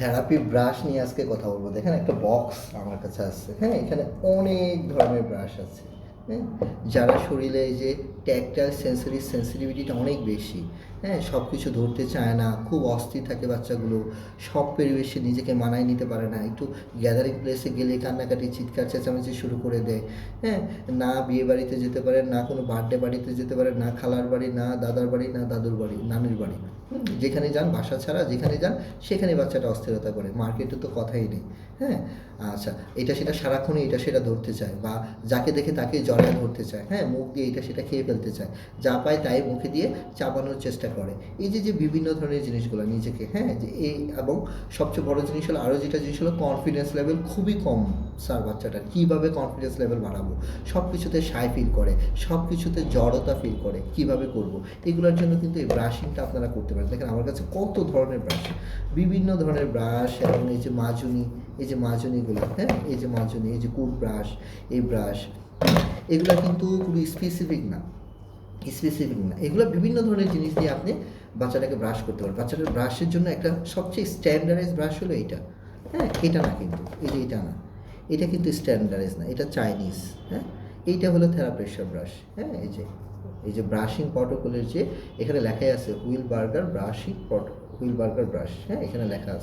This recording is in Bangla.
থেরাপি ব্রাশ নিয়ে আজকে কথা বলব। দেখেন একটা বক্স আমার কাছে আছে হ্যাঁ এখানে অনেক ধরনের ব্রাশ আছে। হ্যাঁ? যারা শরীরে যে ট্যাকটাইল সেন্সরি সেন্সিটিভিটিটা অনেক বেশি হ্যাঁ? সব কিছু ধরতে চায় না, খুব অস্থির থাকে বাচ্চাগুলো, সব পরিবেশে নিজেকে মানায় নিতে পারে না। একটু গ্যাদারিং প্লেসে গেলে কান্নাকাটি, চিৎকার, চেঁচামেচি শুরু করে দেয় হ্যাঁ? না বিয়ে বাড়িতে যেতে পারে, না কোনো বার্থডে বাড়িতে যেতে পারে, না খালার বাড়ি, না দাদার বাড়ি, না দাদুর বাড়ি, নানির বাড়ি। যেখানে যান, বাসা ছাড়া, যেখানে যান, সেখানে বাচ্চাটা অস্থিরতা করে। মার্কেটে তো কথাই নেই হ্যাঁ? আচ্ছা এটা সেটা সারাক্ষণই, এটা সেটা ধরতে চায় বা যাকে দেখে তাকে জড়ায় ধরতে চায় হ্যাঁ? মুখ দিয়ে এটা সেটা খেয়ে ফেলতে চায়। যা পায় তাই মুখে দিয়ে চাপানোর চেষ্টা করে। এই যে যে বিভিন্ন ধরনের জিনিসগুলো নিজেকে হ্যাঁ? যে এই এবং সবচেয়ে বড় জিনিস হলো আরও যেটা জিনিস হলো কনফিডেন্স লেভেল খুবই কম স্যার বাচ্চাটার। কীভাবে কনফিডেন্স লেভেল বাড়াবো? সব কিছুতে সাই ফিল করে সব কিছুতে জড়তা ফিল করে, কীভাবে করব? এগুলোর জন্য কিন্তু এই ব্রাশিংটা আপনারা করতে পারেন। দেখেন আমার কাছে কত ধরনের ব্রাশ বিভিন্ন ধরনের ব্রাশ এবং এই যে মাজুনি, এই যে মাজুনিগুলো হ্যাঁ? এই যে মাজুনি, এই যে কুট ব্রাশ এই ব্রাশ এগুলো কিন্তু খুবই স্পেসিফিক না। স্পেসিফিক না। এগুলো বিভিন্ন ধরনের জিনিস দিয়ে আপনি বাচ্চাটাকে ব্রাশ করতে পারেন। বাচ্চাটার ব্রাশের জন্য একটা সবচেয়ে স্ট্যান্ডার্ডাইজ ব্রাশ হলো এটা। হ্যাঁ এটা না কিন্তু। এই যে এটা না। এটা কিন্তু স্ট্যান্ডার্ডাইজ না। এটা চাইনিজ হ্যাঁ এইটা হলো থেরাপ্রেশার ব্রাশ হ্যাঁ এই যে এই যে ব্রাশিং প্রটোকলের যে, এখানে লেখাই আছে হুইল বার্গার ব্রাশিং প্রটো হুইল বার্গার ব্রাশ হ্যাঁ এখানে লেখা আছে।